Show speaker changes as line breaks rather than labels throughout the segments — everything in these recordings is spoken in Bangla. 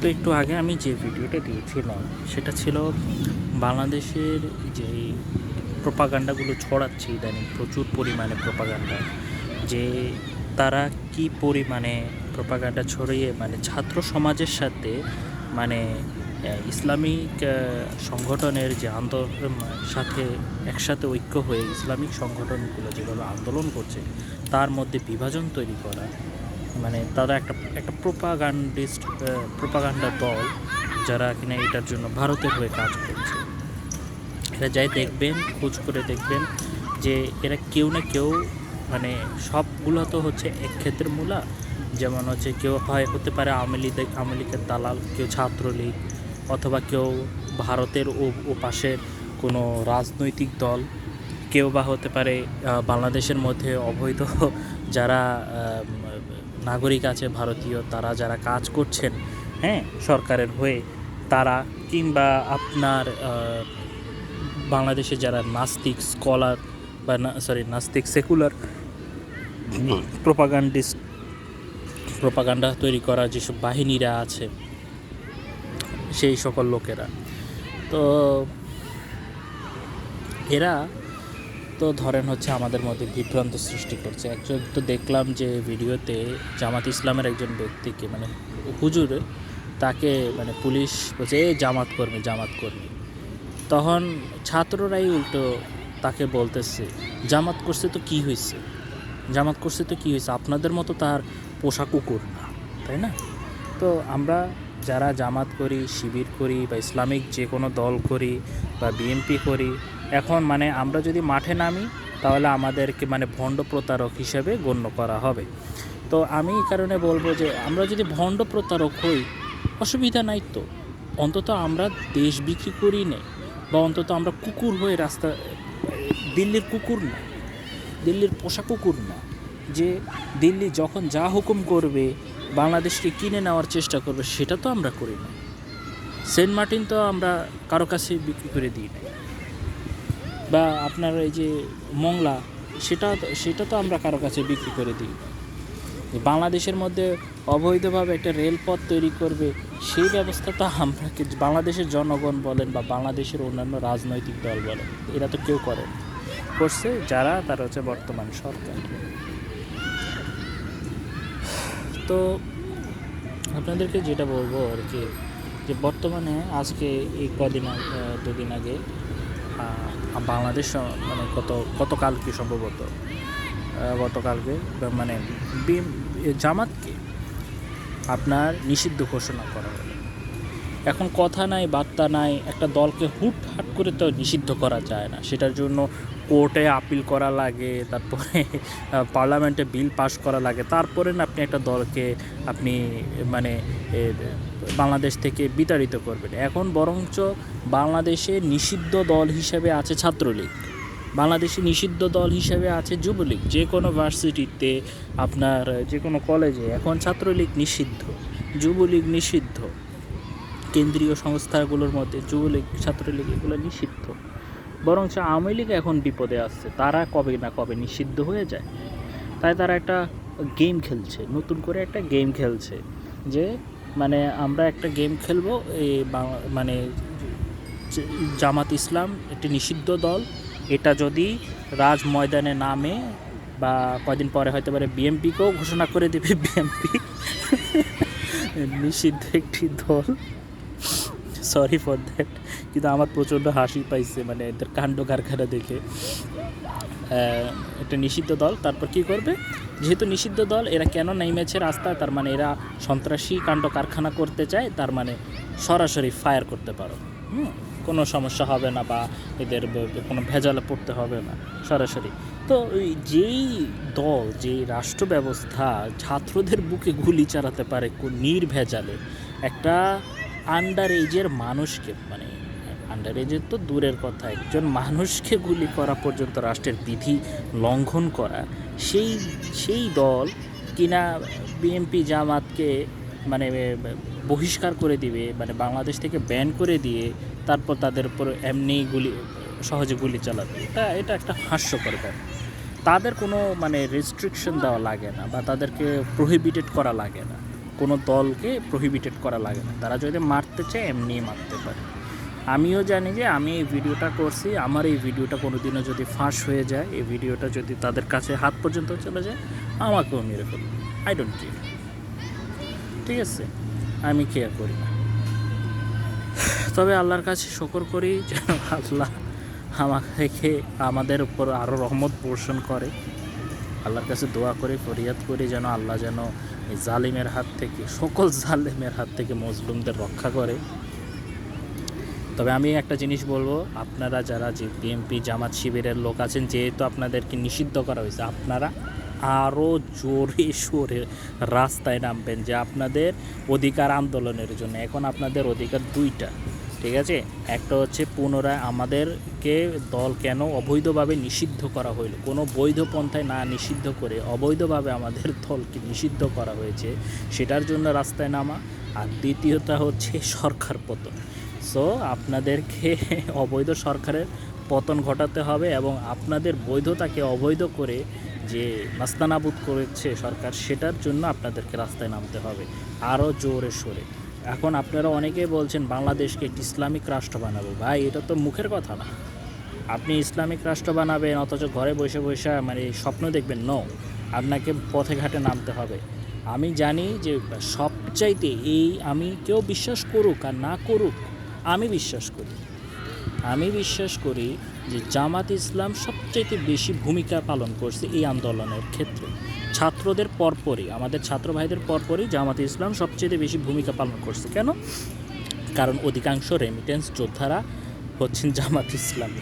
তো একটু আগে আমি যে ভিডিওটা দিয়েছিলাম, সেটা ছিল বাংলাদেশের যে প্রোপাগান্ডাগুলো ছড়াচ্ছে ইদানিং, প্রচুর পরিমাণে প্রোপাগান্ডা, যে তারা কি পরিমাণে প্রোপাগান্ডা ছড়িয়ে মানে ছাত্র সমাজের সাথে মানে ইসলামিক সংগঠনের যে আন্দোলন, সাথে একসাথে ঐক্য হয়ে ইসলামিক সংগঠনগুলো যেভাবে আন্দোলন করছে, তার মধ্যে বিভাজন তৈরি করা মানে তারা একটা একটা প্রোপাগান্ডিস্ট প্রোপাগান্ডা দল যারা কিনা এটার জন্য ভারতের হয়ে কাজ করছে। এরা যাই দেখবেন, খোঁজ করে দেখবেন যে এরা কেউ না কেউ মানে সবগুলো তো হচ্ছে এক ক্ষেত্রের মূলা। যেমন হচ্ছে কেউ হয়, হতে পারে আওয়ামী লীগের দালাল, কেউ ছাত্রলীগ অথবা কেউ ভারতের ও পাশের কোনো রাজনৈতিক দল। কেউ বা হতে পারে বাংলাদেশের মধ্যে অবৈধ যারা নাগরিক আছে, ভারতীয়, তারা যারা কাজ করছেন হ্যাঁ সরকারের হয়ে, তারা কিংবা আপনার বাংলাদেশে যারা নাস্তিক, স্কলার বা সরি নাস্তিক, সেকুলার প্রোপাগান্ডিস্ট, প্রোপাগান্ডা তৈরি করা যেসব বাহিনীরা আছে, সেই সকল লোকেরা। তো এরা তো ধরেন হচ্ছে আমাদের মধ্যে বিভ্রান্ত সৃষ্টি করছে। একজন তো দেখলাম যে ভিডিওতে জামাত ইসলামের একজন ব্যক্তিকে মানে হুজুর, তাকে মানে পুলিশ বলছে, এই জামাত কর্মী জামাত কর্মী। তখন ছাত্ররাই উল্টো তাকে বলতেছে, জামাত করছে তো কি হয়েছে জামাত করছে তো কি হয়েছে আপনাদের মতো তার পোষা কুকুর না। তাই না? তো আমরা যারা জামাত করি, শিবির করি বা ইসলামিক যে কোনো দল করি বা বিএনপি করি এখন মানে আমরা যদি মাঠে নামি, তাহলে আমাদেরকে মানে ভণ্ড প্রতারক হিসেবে গণ্য করা হবে। তো আমি এই কারণে বলব যে, আমরা যদি ভণ্ড প্রতারক হই, অসুবিধা নাই তো। অন্তত আমরা দেশ বিক্রি করি নে, বা অন্তত আমরা কুকুর হয়ে রাস্তা, দিল্লির কুকুর না, দিল্লির পোষা কুকুর না, যে দিল্লি যখন যা হুকুম করবে, বাংলাদেশকে কিনে নেওয়ার চেষ্টা করবে, সেটা তো আমরা করি না। সেন্ট মার্টিন তো আমরা কারও কাছে বিক্রি করে দিই না বা আপনার এই যে মংলা, সেটা সেটা তো আমরা কারও কাছে বিক্রি করে দিই বাংলাদেশের মধ্যে অবৈধভাবে একটা রেলপথ তৈরি করবে, সেই ব্যবস্থা তো আমরা বাংলাদেশের জনগণ বলেন বা বাংলাদেশের অন্যান্য রাজনৈতিক দল বলেন, এরা তো কেউ করে না। করছে যারা, তারা হচ্ছে বর্তমান সরকার তো আপনাদেরকে যেটা বলব আর কি, যে বর্তমানে, আজকে এই কদিন দুদিন আগে বাংলাদেশ মানে কত গতকালকে সম্ভবত? গতকালকে মানে জামাতকে আপনার নিষিদ্ধ ঘোষণা করা হলো এখন কথা নাই, বার্তা নাই, একটা দলকে হুট হাট করে তো নিষিদ্ধ করা যায় না। সেটার জন্য কোর্টে আপিল করা লাগে, তারপরে পার্লামেন্টে বিল পাস করা লাগে। তারপরে না আপনি একটা দলকে আপনি মানে বাংলাদেশ থেকে বিতাড়িত করবেন। এখন বরঞ্চ বাংলাদেশে নিষিদ্ধ দল হিসেবে আছে ছাত্রলীগ। বাংলাদেশে নিষিদ্ধ দল হিসেবে আছে যুবলীগ। যে কোনো ভার্সিটিতে আপনার, যে কোনো কলেজে এখন ছাত্রলীগ নিষিদ্ধ, যুবলীগ নিষিদ্ধ। কেন্দ্রীয় সংস্থাগুলোর মধ্যে যুবলীগ, ছাত্রলীগ এগুলো নিষিদ্ধ। বরঞ্চ আওয়ামী লীগ এখন বিপদে আসছে। তারা কবে না কবে নিষিদ্ধ হয়ে যায়। তাই তারা একটা গেম খেলছে, নতুন করে একটা গেম খেলছে। যে মানে আমরা একটা গেম খেলব এই মানে জামাত ইসলাম একটি নিষিদ্ধ দল। এটা যদি রাজ ময়দানে নামে বা কয়দিন পরে হয়তো পারে বিএমপিকেও ঘোষণা করে দেবে বিএমপি নিষিদ্ধ একটি দল। সরি ফর দ্যাট কিন্তু আমার প্রচণ্ড হাসি পাইছে মানে এদের কাণ্ড কারখানা দেখে। একটা নিষিদ্ধ দল, তারপর কি করবে? যেহেতু নিষিদ্ধ দল, এরা কেন নেমেছে রাস্তায়? তার মানে এরা সন্ত্রাসী কাণ্ড কারখানা করতে চায়, তার মানে সরাসরি ফায়ার করতে পারো। হুম, কোনো সমস্যা হবে না বা এদের কোনো ভেজালে পড়তে হবে না, সরাসরি। তো ওই যেই দল, যেই রাষ্ট্র ব্যবস্থা ছাত্রদের বুকে গুলি চালাতে পারে নির্ভেজালে, একটা আন্ডার এজের মানুষকে মানে আন্ডার এজের তো দূরের কথা, একজন মানুষকে গুলি করা পর্যন্ত রাষ্ট্রের বিধি লঙ্ঘন করা, সেই সেই দল কিনা বিএনপি জামাতকে মানে বহিষ্কার করে দিবে মানে বাংলাদেশ থেকে ব্যান করে দিয়ে তারপর তাদের উপর এমনি গুলি, সহজে গুলি চালাবে, এটা এটা একটা হাস্যকর ব্যাপার। তাদের কোনো মানে রেস্ট্রিকশন দেওয়া লাগে না বা তাদেরকে প্রহিবিটেড করা লাগে না। কোনো দলকে প্রহিবিটেড করা লাগে না। তারা যদি মারতে চায় এমনি মারতে পারে। আমিও জানি যে আমি এই ভিডিওটা করছি, আমার এই ভিডিওটা কোনো দিনও যদি ফাঁস হয়ে যায়, এই ভিডিওটা যদি তাদের কাছে হাত পর্যন্ত চলে যায়, আমাকেও মেরে ফেলবে। আই ডোন্ট কেয়ার ঠিক আছে? আমি কেয়ার করি না। তবে আল্লাহর কাছে শকর করি যেন আল্লাহ আমাকে আমাদের উপর আরও রহমত পোষণ করে। আল্লাহর কাছে দোয়া করে, ফরিয়াদ করি যেন আল্লাহ যেন এই জালিমের হাত থেকে, সকল জালিমের হাত থেকে মজলুমদের রক্ষা করে। তবে আমি একটা জিনিস বলব, আপনারা যারা যে বিএমপি জামাত শিবিরের লোক আছেন, যেহেতু আপনাদেরকে নিষিদ্ধ করা হয়েছে, আপনারা আরও জোরে সোরে রাস্তায় নামবেন যে আপনাদের অধিকার আন্দোলনের জন্য। এখন আপনাদের অধিকার দুইটা। ঠিক আছে? একটা হচ্ছে পুনরায় আমাদেরকে দল কেন অবৈধভাবে নিষিদ্ধ করা হইল? কোনো বৈধ পন্থায় না নিষিদ্ধ করে অবৈধভাবে আমাদের দলকে নিষিদ্ধ করা হয়েছে, সেটার জন্য রাস্তায় নামা। আর দ্বিতীয়টা হচ্ছে সরকার পতন। সো আপনাদেরকে অবৈধ সরকারের পতন ঘটাতে হবে এবং আপনাদের বৈধতাকে অবৈধ করে যে নাস্তানাবুদ করেছে সরকার, সেটার জন্য আপনাদেরকে রাস্তায় নামতে হবে। আরও জোরে সোরে। এখন আপনারা অনেকেই বলছেন বাংলাদেশকে একটি ইসলামিক রাষ্ট্র বানাবো। ভাই, এটা তো মুখের কথা না। আপনি ইসলামিক রাষ্ট্র বানাবেন, অথচ ঘরে বসে বসে মানে স্বপ্ন দেখবেন নো আপনাকে পথে ঘাটে নামতে হবে। আমি জানি যে সবচাইতে এই আমি কেউ বিশ্বাস করুক আর না করুক, আমি বিশ্বাস করি। আমি বিশ্বাস করি যে জামাত ইসলাম সবচাইতে বেশি ভূমিকা পালন করছে এই আন্দোলনের ক্ষেত্রে। ছাত্রদের পরপরই, আমাদের ছাত্র ভাইদের পরপরই জামাত ইসলাম সবচেয়ে বেশি ভূমিকা পালন করছে। কেন? কারণ অধিকাংশ রেমিটেন্স যোদ্ধারা হচ্ছেন জামাত ইসলামী।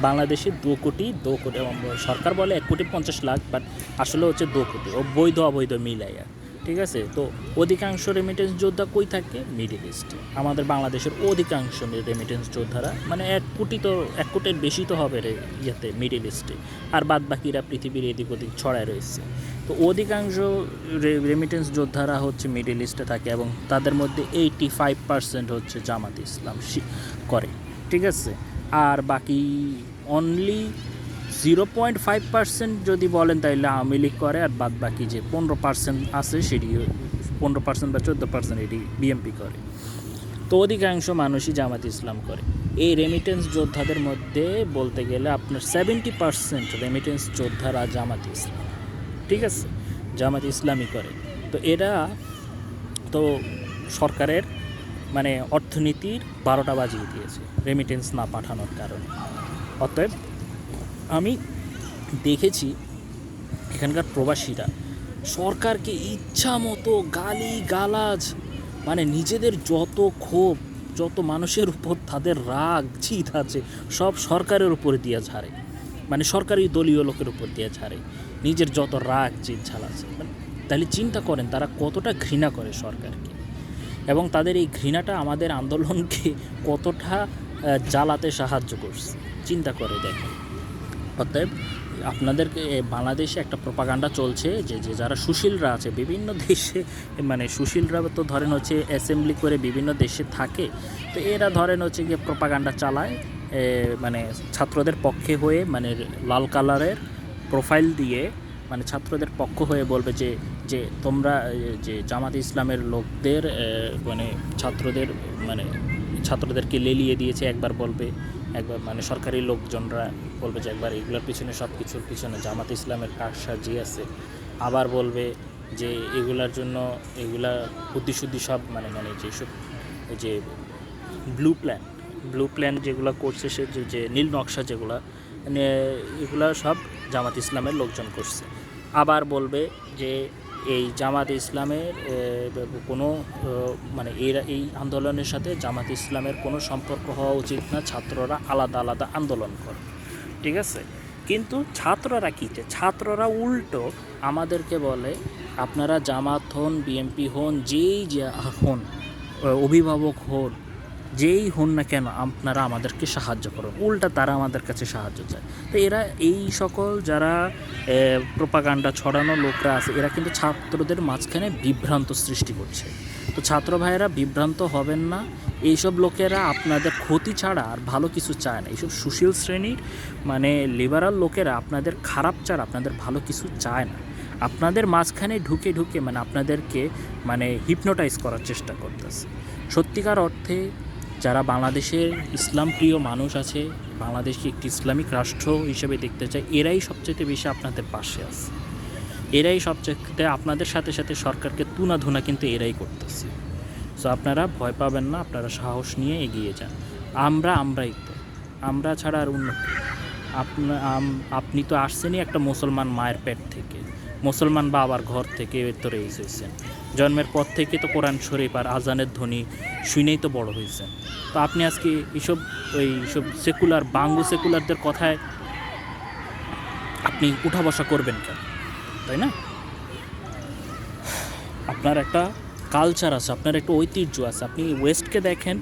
বাংলাদেশে দু কোটি দু কোটি সরকার বলে এক কোটি পঞ্চাশ লাখ বাট আসলে হচ্ছে দু কোটি। ও বৈধ অবৈধ মিলাইয়া। ঠিক আছে? তো অধিকাংশ রেমিটেন্স যোদ্ধা কই থাকে? মিডিল ইস্টে আমাদের বাংলাদেশের অধিকাংশ রেমিটেন্স যোদ্ধারা মানে এক কোটি তো, এক কোটির বেশি তো হবে রে ইয়েতে মিডিল ইস্টে আর বাদ বাকিরা পৃথিবীর এদিক ওদিক ছড়ায় রয়েছে। তো অধিকাংশ রেমিটেন্স যোদ্ধারা হচ্ছে মিডিল ইস্টে থাকে এবং তাদের মধ্যে এইটি ফাইভ পার্সেন্ট হচ্ছে জামাত ইসলাম করে। ঠিক আছে? আর বাকি only zero point five percent যদি বলেন তাহলে আওয়ামী লীগ করে, আর বাদ বাকি যে পনেরো পার্সেন্ট আছে, সেটি পনেরো পার্সেন্ট বা চোদ্দ পার্সেন্ট এটি বিএমপি করে। তো অধিকাংশ মানুষই জামাত ইসলাম করে। এই রেমিটেন্স যোদ্ধাদের মধ্যে বলতে গেলে আপনার সেভেন্টি পার্সেন্ট রেমিটেন্স যোদ্ধারা জামাত ইসলাম। ঠিক আছে? জামাত ইসলামই করে। তো এরা তো সরকারের মানে অর্থনীতির বারোটা বাজিয়ে দিয়েছে রেমিটেন্স না পাঠানোর কারণে। অতএব আমি দেখেছি এখানকার প্রবাসীরা সরকারকে ইচ্ছা মতো গালি গালাজ মানে নিজেদের যত ক্ষোভ, যত মানুষের উপর তাদের রাগ জিত আছে, সব সরকারের উপরে দিয়ে ঝাড়ে। মানে সরকারি দলীয় লোকের উপর দিয়ে ঝাড়ে। নিজের যত রাগ জিত ঝাল আছে। মানে তাহলে চিন্তা করেন, তারা কতটা ঘৃণা করে সরকারকে? এবং তাদের এই ঘৃণাটা আমাদের আন্দোলনকে কতটা জ্বালাতে সাহায্য করছে? চিন্তা করে দেখেন। অতএব আপনাদেরকে বাংলাদেশে একটা প্রপাগান্ডা চলছে যে যে যারা সুশীলরা আছে, বিভিন্ন দেশে মানে সুশীলরা তো ধরেন হচ্ছে অ্যাসেম্বলি করে বিভিন্ন দেশে থাকে, তো এরা ধরেন হচ্ছে গিয়ে প্রপাগান্ডা চালায় মানে ছাত্রদের পক্ষে হয়ে মানে লাল কালারের প্রোফাইল দিয়ে মানে ছাত্রদের পক্ষ হয়ে বলবে যে যে তোমরা যে জামাত ইসলামের লোকদের মানে ছাত্রদের মানে ছাত্রদেরকে লেলিয়ে দিয়েছে, একবার বলবে। একবার মানে সরকারি লোকজনরা বলবে যে একবার এগুলোর পিছনে সব কিছুর পিছনে জামাত ইসলামের কারসাজি আছে। আবার বলবে যে এগুলার জন্য এগুলা বুদ্ধিশুদ্ধি সব মানে মানে যেসব যে ব্লু প্ল্যান ব্লু প্ল্যান যেগুলো করছে সে যে- নীল নকশা যেগুলা এগুলা সব জামাত ইসলামের লোকজন করছে। আবার বলবে যে এই জামাত ইসলামের কোনো মানে এরা এই আন্দোলনের সাথে জামাত ইসলামের কোনো সম্পর্ক হওয়া উচিত না ছাত্ররা আলাদা আলাদা আন্দোলন করে ঠিক আছে কিন্তু ছাত্ররা কী? ছাত্ররা উল্টো আমাদেরকে বলে, আপনারা জামাত হন বিএমপি হন, যেই যা হন অভিভাবক হন যেই হন না কেন আপনারা আমাদেরকে সাহায্য করুন। উল্টা তারা আমাদের কাছে সাহায্য চায়। তো এরা এই সকল যারা প্রোপাগান্ডা ছড়ানো লোকরা আছে, এরা কিন্তু ছাত্রদের মাঝখানে বিভ্রান্ত সৃষ্টি করছে। তো ছাত্র ভাইয়েরা, বিভ্রান্ত হবেন না। এইসব লোকেরা আপনাদের ক্ষতি ছাড়া আর ভালো কিছু চায় না। এইসব সুশীল শ্রেণির মানে লিবারাল লোকেরা আপনাদের খারাপ ছাড়া, আপনাদের ভালো কিছু চায় না। আপনাদের মাঝখানে ঢুকে ঢুকে মানে আপনাদেরকে মানে হিপনোটাইজ করার চেষ্টা করতেছে। সত্যিকার অর্থে যারা বাংলাদেশের ইসলাম প্রিয় মানুষ আছে বাংলাদেশকে একটি ইসলামিক রাষ্ট্র হিসেবে দেখতে চায়, এরাই সবচেয়ে বেশি আপনাদের পাশে আছে। এরাই সবচেয়ে আপনাদের সাথে সাথে সরকারকে তুনা ধুনা কিন্তু এরাই করতেছে। সো আপনারা ভয় পাবেন না, আপনারা সাহস নিয়ে এগিয়ে যান। আমরা আমরাই তো। আমরা ছাড়া আর উন্নতি আপনা, আম- আপনি তো আসছেনই একটা মুসলমান মায়ের পেট থেকে। মুসলমান বাবার ঘর থেকে ভেতরে এসেছেন। জন্মের পর থেকে তো কোরআন শরীফ আর আজানের ধ্বনি শুনেই তো বড় হয়েছে। তো আপনি আজকে এইসব, ওই সব সেকুলার বাঙ্গু সেকুলারদের কথায় আপনি উঠা বসা করবেন কেন? তাই না? আপনার একটা কালচার আছে, আপনার একটা ঐতিহ্য আছে। আপনি ওয়েস্টকে দেখেন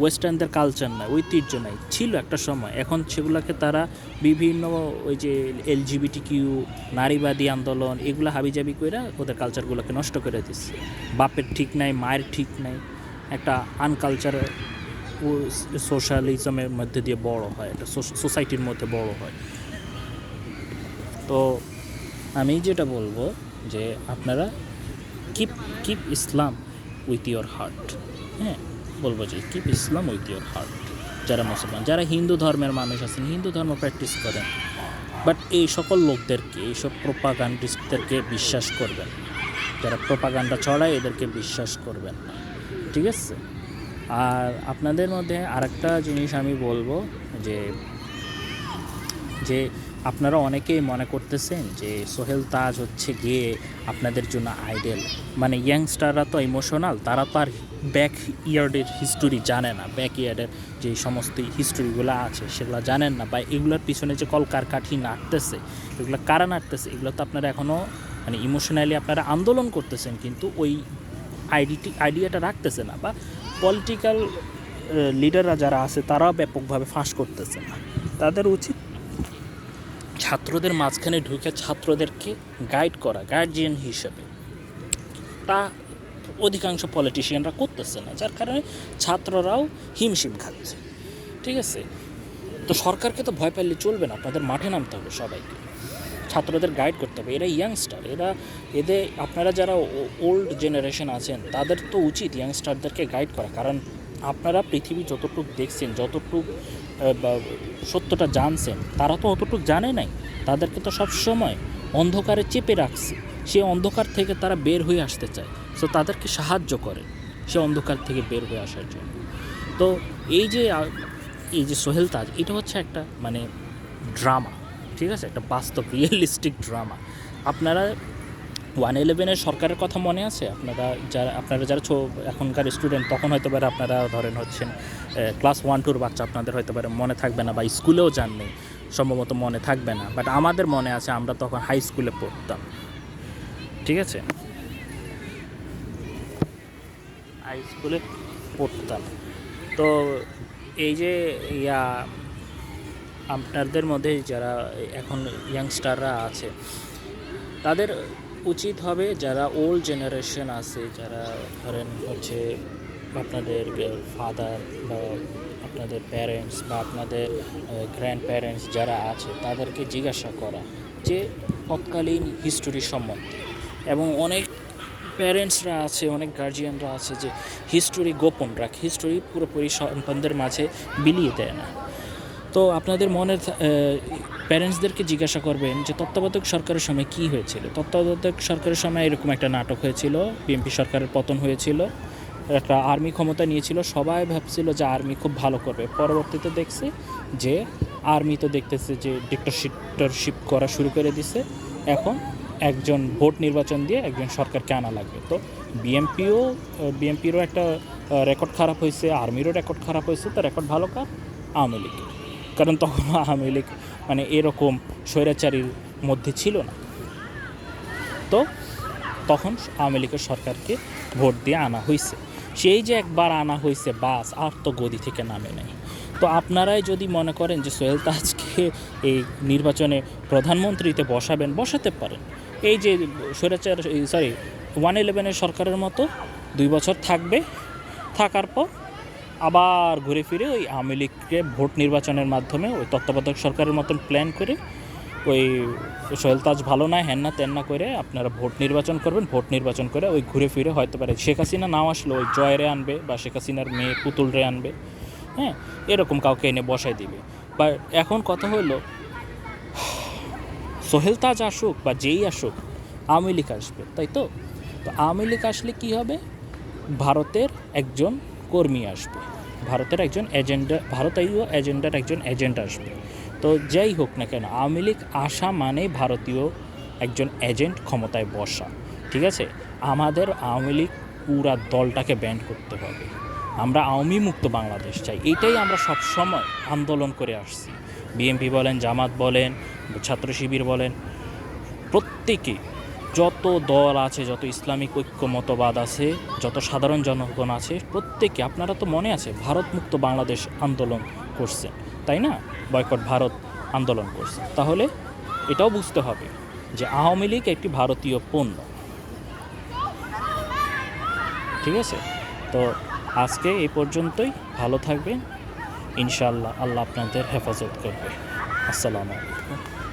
ওয়েস্টার্নদের কালচার নাই, ঐতিহ্য নাই, ছিল একটা সময়। এখন সেগুলোকে তারা বিভিন্ন ওই যে এলজিবিটি কিউ নারীবাদী আন্দোলন, এগুলো হাবিজাবি করে ওদের কালচারগুলোকে নষ্ট করে দিচ্ছে বাপের ঠিক নাই, মায়ের ঠিক নাই, একটা আনকালচার সোশ্যালিজমের মধ্যে দিয়ে বড় হয়, একটা সোসাইটির মধ্যে বড় হয়। তো আমি যেটা বলব যে আপনারা keep keep Islam with your heart হ্যাঁ? বলব যে keep Islam with your heart যারা মুসলমান, যারা হিন্দু ধর্মের মানুষ আছেন, হিন্দু ধর্ম প্র্যাকটিস করেন বাট এই সকল লোকদেরকে এইসব প্রোপাগান্ডিস্টদেরকে বিশ্বাস করবেন যারা প্রোপাগান্ডা ছড়ায়, এদেরকে বিশ্বাস করবেন না। ঠিক আছে? আর আপনাদের মধ্যে আরেকটা জিনিস আমি বলব, যে যে আপনারা অনেকেই মনে করতেছেন যে সোহেল তাজ হচ্ছে গিয়ে আপনাদের জন্য আইডেল। মানে ইয়াংস্টাররা তো ইমোশনাল তারা তো আর ব্যাক ইয়ার্ডের হিস্টোরি জানে না। ব্যাক ইয়ার্ডের যে সমস্ত হিস্টোরিগুলো আছে, সেগুলো জানেন না। বা এগুলোর পিছনে যে কলকারকাঠি নাড়তেছে, এগুলো কারা নাড়তেছে, এগুলো তো আপনারা এখনও মানে ইমোশনালি আপনারা আন্দোলন করতেছেন, কিন্তু ওই আইডিটি আইডিয়াটা রাখতেছে না। বা পলিটিক্যাল লিডাররা যারা আছে, তারাও ব্যাপকভাবে ফাঁস করতেছে না। তাদের উচিত ছাত্রদের মাঝখানে ঢুকে ছাত্রদেরকে গাইড করা গার্জিয়ান হিসেবে। তা অধিকাংশ পলিটিশিয়ানরা করতেছে না, যার কারণে ছাত্ররাও হিমশিম খাচ্ছে। ঠিক আছে? তো সরকারকে তো ভয় পাইলে চলবে না, আপনাদের মাঠে নামতে হবে সবাইকে। ছাত্রদের গাইড করতে হবে, এরা ইয়াংস্টার এরা এদের আপনারা যারা ওল্ড জেনারেশন আছেন, তাদের তো উচিত ইয়াংস্টারদেরকে গাইড করা। কারণ আপনারা পৃথিবী যতটুকু দেখছেন, যতটুকু সত্যটা জানছেন, তারা তো অতটুকু জানে নাই। তাদেরকে তো সব সময় অন্ধকারে চেপে রাখছে। সে অন্ধকার থেকে তারা বের হয়ে আসতে চায়। সো তাদেরকে সাহায্য করে সে অন্ধকার থেকে বের হয়ে আসার জন্য। তো এই যে এই যে সোহেল তাজ, এটা হচ্ছে একটা মানে ড্রামা, ঠিক আছে? একটা বাস্তব, রিয়েলিস্টিক ড্রামা। আপনারা ওয়ান ইলেভেনের সরকারের কথা মনে আছে? আপনারা যারা আপনারা যারা এখনকার স্টুডেন্ট, তখন হয়তো পারে আপনারা ধরেন হচ্ছেন ক্লাস ওয়ান টুর বাচ্চা আপনাদের হয়তো পারে মনে থাকবে না বা স্কুলেও যাননি, সম্ভবত মনে থাকবে না। বাট আমাদের মনে আছে, আমরা তখন হাই স্কুলে পড়তাম। ঠিক আছে? হাই স্কুলে পড়তাম। তো এই যে, ইয়া, আপনাদের মধ্যে যারা এখন ইয়াংস্টাররা আছে, তাদের উচিত হবে যারা ওল্ড জেনারেশন আছে, যারা ধরেন হচ্ছে আপনাদের ফাদার বা আপনাদের প্যারেন্টস বা আপনাদের গ্র্যান্ড প্যারেন্টস যারা আছে, তাদেরকে জিজ্ঞাসা করা যে তৎকালীন হিস্টোরি সম্বন্ধে। এবং অনেক প্যারেন্টসরা আছে, অনেক গার্জিয়ানরা আছে যে হিস্টোরি গোপন রাখে হিস্টোরি পুরোপুরি সন্তানদের মাঝে বিলিয়ে দেয় না। তো আপনাদের মনের প্যারেন্টসদেরকে জিজ্ঞাসা করবেন যে তত্ত্বাবধায়ক সরকারের সময় কি হয়েছিল? তত্ত্বাবধায়ক সরকারের সময় এরকম একটা নাটক হয়েছিল, বিএনপি সরকারের পতন হয়েছিল, একটা আর্মি ক্ষমতা নিয়েছিল, সবাই ভাবছিল যে আর্মি খুব ভালো করবে। পরবর্তীতে দেখছে যে আর্মি তো দেখতেছে যে ডিক্টারশিপটারশিপ করা শুরু করে দিছে, এখন একজন ভোট নির্বাচন দিয়ে একজন সরকারকে আনা লাগবে। তো বিএমপিও বিএমপিরও একটা রেকর্ড খারাপ হয়েছে, আর্মিরও রেকর্ড খারাপ হয়েছে, তো রেকর্ড ভালো কার? আওয়ামী লীগের। কারণ তখন আওয়ামী লীগ মানে এরকম স্বৈরাচারীর মধ্যে ছিল না। তো তখন আওয়ামী লীগের সরকারকে ভোট দিয়ে আনা হয়েছে। সেই যে একবার আনা হয়েছে, বাস, আর তো গদি থেকে নামে নাই। তো আপনারাই যদি মনে করেন যে সোহেল তাজকে এই নির্বাচনে প্রধানমন্ত্রীতে বসাবেন, বসাতে পারেন। এই যে স্বৈরাচার সরি ওয়ান ইলেভেনের সরকারের মতো দুই বছর থাকবে, থাকার পর আবার ঘুরে ফিরে ওই আওয়ামী লীগকে ভোট নির্বাচনের মাধ্যমে ওই তত্ত্বাবধায়ক সরকারের মতন প্ল্যান করে ওই সোহেল তাজ ভালো না হ্যান না তেন না করে আপনারা ভোট নির্বাচন করবেন, ভোট নির্বাচন করে ওই ঘুরে ফিরে হয়তো পারে। শেখ হাসিনা নাও আসলে, ওই জয়রে আনবে বা শেখ হাসিনার মেয়ে পুতুলরে আনবে হ্যাঁ? এরকম কাউকে এনে বসাই দিবে। বা এখন কথা হলো, সোহেল তাজ আসুক বা যেই আসুক, আওয়ামী লীগ আসবে, তাই তো? তো আওয়ামী লীগ আসলে কী হবে? ভারতের একজন কর্মী আসবে। ভারতের একজন এজেন্ডা ভারতীয় এজেন্ডার একজন এজেন্ট আসবে। তো যাই হোক না কেন, আওয়ামী লীগ আসা মানে ভারতীয় একজন এজেন্ট ক্ষমতায় বসা, ঠিক আছে? আমাদের আওয়ামী লীগ পুরা দলটাকে ব্যান্ড করতে হবে। আমরা আওয়ামী মুক্ত বাংলাদেশ চাই। এটাই আমরা সব সময় আন্দোলন করে আসছি। বিএনপি বলেন, জামাত বলেন, ছাত্র শিবির বলেন, প্রত্যেকে যত দল আছে, যত ইসলামিক ঐক্য মতবাদ আছে, যত সাধারণ জনগণ আছে, প্রত্যেকে, আপনারা তো মনে আছে ভারত মুক্ত বাংলাদেশ আন্দোলন করছেন তাই না? বয়কট ভারত আন্দোলন করছে। তাহলে এটাও বুঝতে হবে যে আওয়ামী লীগ একটি ভারতীয় পণ্য। ঠিক আছে? তো আজকে এই পর্যন্তই। ভালো থাকবেন। ইনশাআল্লাহ, আল্লাহ আপনাদের হেফাজত করবে। আসসালামু আলাইকুম।